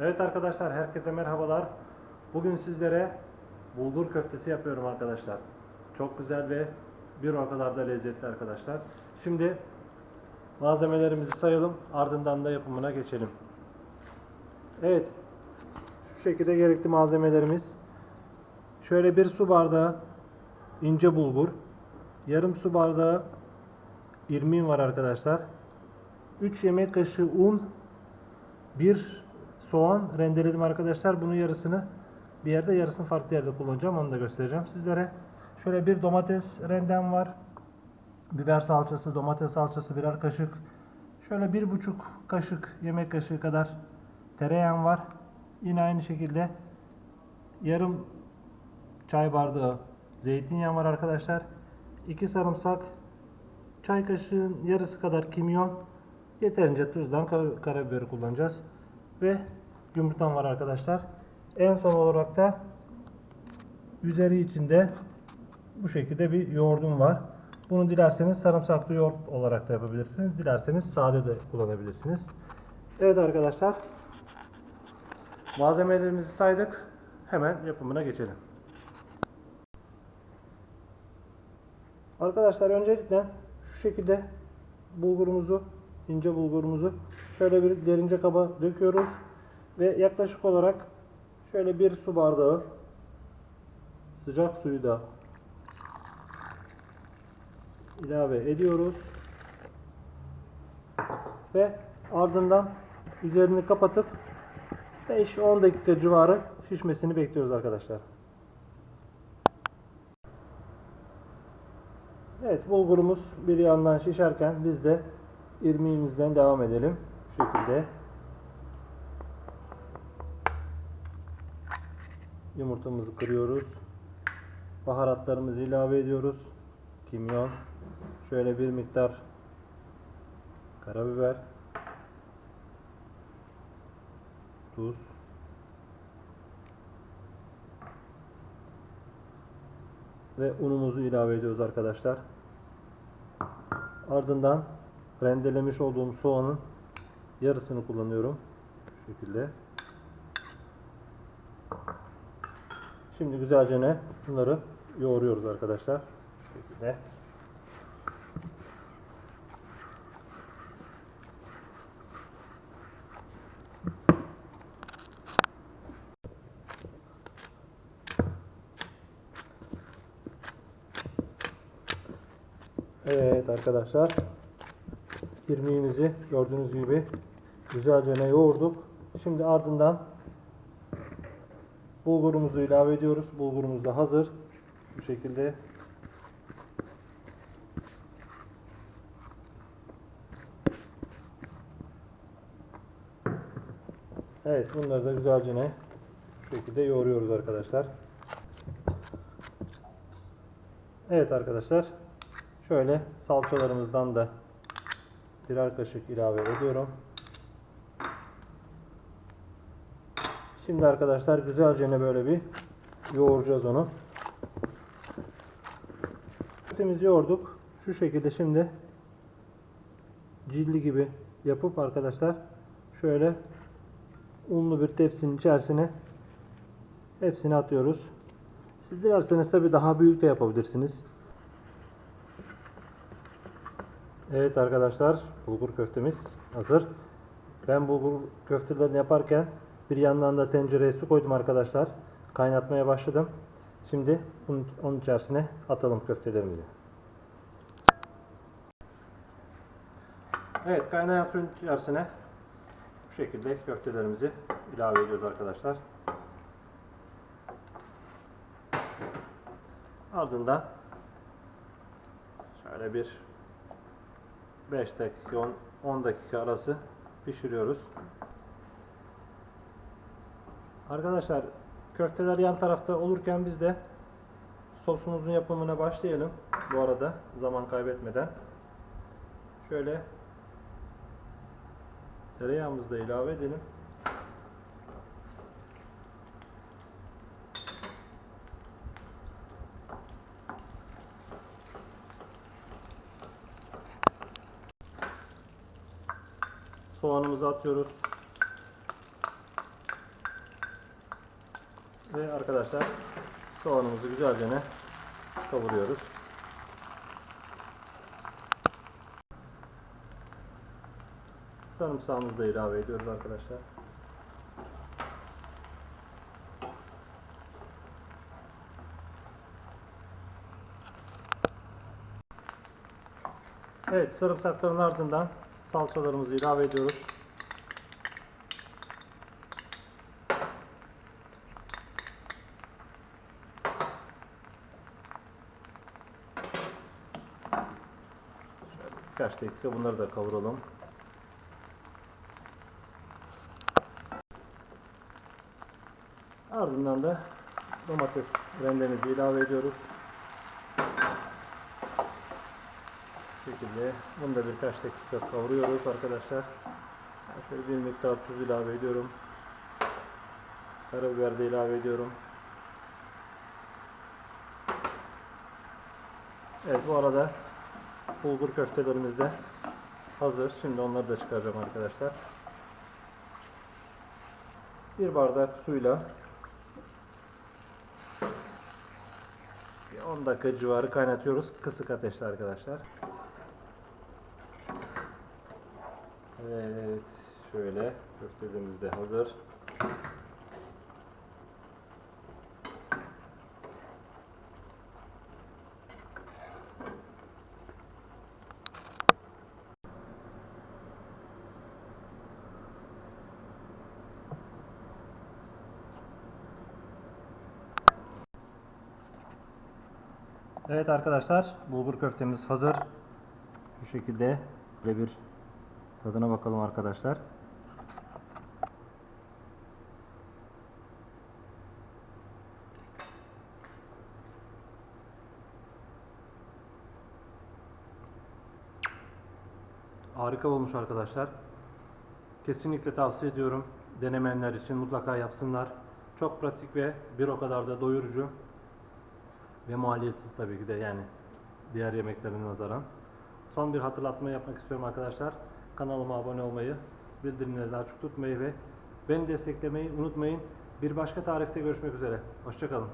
Evet arkadaşlar herkese merhabalar. Bugün sizlere bulgur köftesi yapıyorum arkadaşlar. Çok güzel ve bir o kadar da lezzetli arkadaşlar. Şimdi malzemelerimizi sayalım ardından da yapımına geçelim. Evet. Şu şekilde gerekli malzemelerimiz. Şöyle bir su bardağı ince bulgur. Yarım su bardağı irmiğim var arkadaşlar. 3 yemek kaşığı un, bir soğan rendeledim arkadaşlar. Bunun yarısını bir yerde yarısını farklı yerde kullanacağım. Onu da göstereceğim sizlere. Şöyle bir domates rendem var. Biber salçası, domates salçası birer kaşık. Şöyle bir buçuk kaşık yemek kaşığı kadar tereyağım var. Yine aynı şekilde yarım çay bardağı zeytinyağı var arkadaşlar. 2 sarımsak, çay kaşığın yarısı kadar kimyon, yeterince tuzdan kar- karabiberi kullanacağız. Ve yumurtam var arkadaşlar. En son olarak da üzeri içinde bu şekilde bir yoğurdum var. Bunu dilerseniz sarımsaklı yoğurt olarak da yapabilirsiniz. Dilerseniz sade de kullanabilirsiniz. Evet arkadaşlar. Malzemelerimizi saydık. Hemen yapımına geçelim. Arkadaşlar öncelikle şu şekilde bulgurumuzu, ince bulgurumuzu şöyle bir derince kaba döküyoruz ve yaklaşık olarak şöyle bir su bardağı sıcak suyu da ilave ediyoruz ve ardından üzerini kapatıp 5-10 dakika civarı şişmesini bekliyoruz arkadaşlar. Evet bulgurumuz bir yandan şişerken biz de irmiğimizden devam edelim. Şu şekilde. Yumurtamızı kırıyoruz. Baharatlarımızı ilave ediyoruz. Kimyon. Şöyle bir miktar karabiber. Tuz. Ve unumuzu ilave ediyoruz arkadaşlar. Ardından rendelemiş olduğum soğanın yarısını kullanıyorum. Şu şekilde. Şimdi güzelce ne? Bunları yoğuruyoruz arkadaşlar. Şekilde. Evet arkadaşlar. İrmiğimizi gördüğünüz gibi güzelce ne yoğurduk. Şimdi ardından bulgurumuzu ilave ediyoruz. Bulgurumuz da hazır. Bu şekilde Evet bunları da güzelce ne şu şekilde yoğuruyoruz arkadaşlar. Evet arkadaşlar. Şöyle salçalarımızdan da birer kaşık ilave ediyorum. Şimdi arkadaşlar güzelce ne böyle bir yoğuracağız onu. Etimizi yoğurduk. Şu şekilde şimdi cilli gibi yapıp arkadaşlar şöyle unlu bir tepsinin içerisine hepsini atıyoruz. Siz dilerseniz tabi daha büyük de yapabilirsiniz. Evet arkadaşlar bulgur köftemiz hazır. Ben bulgur köftelerini yaparken bir yandan da tencereye su koydum arkadaşlar. Kaynatmaya başladım. Şimdi bunun, onun içerisine atalım köftelerimizi. Evet kaynayan suyun içerisine bu şekilde köftelerimizi ilave ediyoruz arkadaşlar. Ardından şöyle bir 5 dakika 10, 10 dakika arası pişiriyoruz. Arkadaşlar köfteler yan tarafta olurken biz de sosumuzun yapımına başlayalım. Bu arada zaman kaybetmeden. Şöyle tereyağımızı da ilave edelim. Soğanımızı atıyoruz. Ve arkadaşlar soğanımızı güzelce kavuruyoruz. Sarımsağımızı da ilave ediyoruz arkadaşlar. Evet, sarımsakların ardından salçalarımızı ilave ediyoruz. Birkaç dakika bunları da kavuralım. Ardından da domates rendemizi ilave ediyoruz. Bu şekilde bunu da birkaç dakika kavuruyoruz arkadaşlar. Şöyle bir miktar tuz ilave ediyorum. Karabiber de ilave ediyorum. Evet bu arada bulgur köftelerimiz de hazır. Şimdi onları da çıkaracağım arkadaşlar. Bir bardak suyla bir 10 dakika civarı kaynatıyoruz. Kısık ateşte arkadaşlar. Evet, şöyle köftelerimiz de hazır. Evet arkadaşlar, bulgur köftemiz hazır. Bu şekilde böyle bir tadına bakalım arkadaşlar. Harika olmuş arkadaşlar. Kesinlikle tavsiye ediyorum. Denemeyenler için mutlaka yapsınlar. Çok pratik ve bir o kadar da doyurucu. Ve maliyetsiz tabii ki de yani diğer yemeklerine nazaran. Son bir hatırlatma yapmak istiyorum arkadaşlar. Kanalıma abone olmayı, bildirimleri açık tutmayı ve beni desteklemeyi unutmayın. Bir başka tarifte görüşmek üzere. Hoşçakalın.